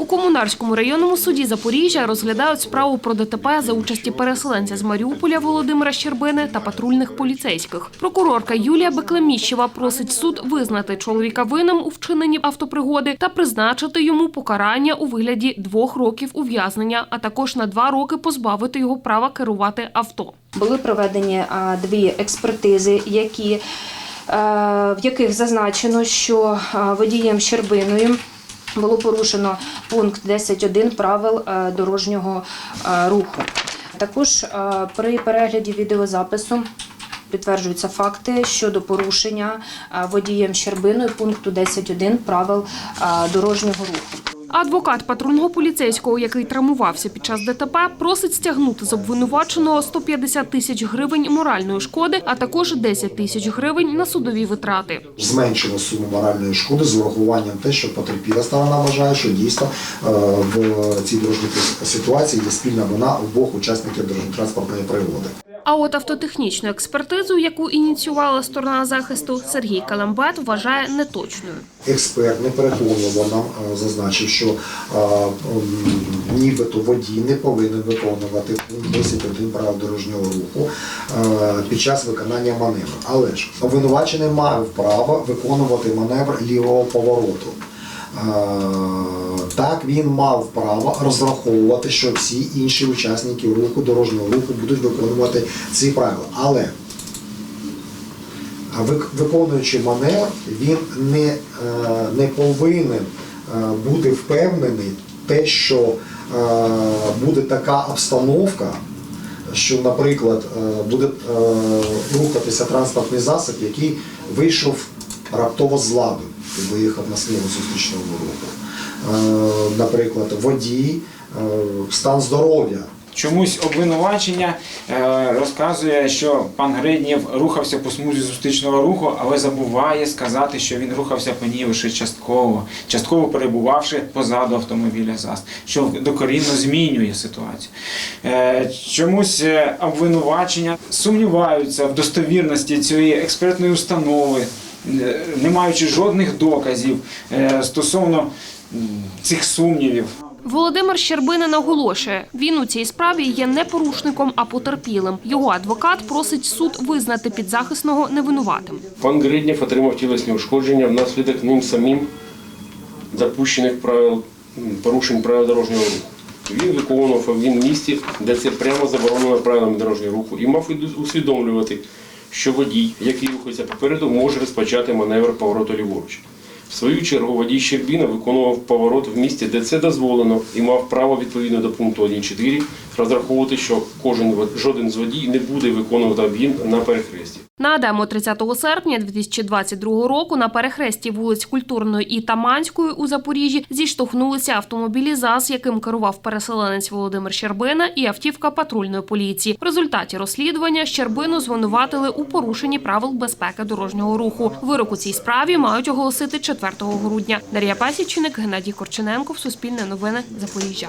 У комунарському районному суді Запоріжжя розглядають справу про ДТП за участі переселенця з Маріуполя Володимира Щербини та патрульних поліцейських. Прокурорка Юлія Беклеміщева просить суд визнати чоловіка винним у вчиненні автопригоди та призначити йому покарання у вигляді двох років ув'язнення, а також на два роки позбавити його права керувати авто. Були проведені дві експертизи, які, е, в яких зазначено, що водієм Щербиною було порушено пункт 10.1 правил е, дорожнього е, руху. Також е, при перегляді відеозапису підтверджуються факти щодо порушення водієм Щербиною пункту 10.1 правил дорожнього руху. Адвокат патрульного поліцейського, який травмувався під час ДТП, просить стягнути з обвинуваченого 150 тисяч гривень моральної шкоди, а також 10 тисяч гривень на судові витрати. зменшили суму моральної шкоди з урахуванням те, що потерпіла сторона вважає, що дійсно е, в цій дорожній ситуації є спільна вина обох учасників дорожньо-транспортної пригоди. А от автотехнічну експертизу, яку ініціювала сторона захисту, Сергій Каламбет вважає неточною. Експерт не переконливо нам е, зазначив, що е, нібито водій не повинен виконувати пункт 10.1 правил дорожнього руху е, під час виконання маневру. Але ж обвинувачений має право виконувати маневр лівого повороту. Е, Так, він мав право розраховувати, що всі інші учасники руху дорожнього руху будуть виконувати ці правила. Але виконуючи маневр, він не, е, не повинен е, бути впевнений те, що е, буде така обстановка, що, наприклад, е, буде е, рухатися транспортний засіб, який вийшов раптово з ладу і виїхав на смілу зустрічного руху. Е, Наприклад, водій, е, стан здоров'я. Чомусь обвинувачення е, розказує, що пан Гриднєв рухався по смузі зустрічного руху, але забуває сказати, що він рухався по ній лише частково, частково перебувавши позаду автомобіля ЗАЗ, що докорінно змінює ситуацію. Чомусь обвинувачення сумніваються в достовірності цієї експертної установи, не маючи жодних доказів е, стосовно цих сумнівів. Володимир Щербина наголошує, він у цій справі є не порушником, а потерпілим. Його адвокат просить суд визнати підзахисного невинуватим. Пан Гриднєв отримав тілесні ушкодження внаслідок ним самим запущених правил порушень правил дорожнього руху. Він виконував в місті, де це прямо заборонено правилами дорожнього руху, і мав усвідомлювати, що водій, який рухається попереду, може розпочати маневр повороту ліворуч. В свою чергу водій Щербіна виконував поворот в місті, де це дозволено, і мав право відповідно до пункту 1.4 розраховувати, що кожен жоден з водій не буде виконувати об'їзд на перехресті. Нагадаємо, 30 серпня 2022 року на перехресті вулиць Культурної і Таманської у Запоріжжі зіштовхнулися автомобілі ЗАЗ, яким керував переселенець Володимир Щербина і автівка патрульної поліції. В результаті розслідування Щербину звинуватили у порушенні правил безпеки дорожнього руху. Вирок у цій справі мають оголосити 4 грудня. Дар'я Пасічник, Геннадій Корчененко, Суспільне новини, Запоріжжя.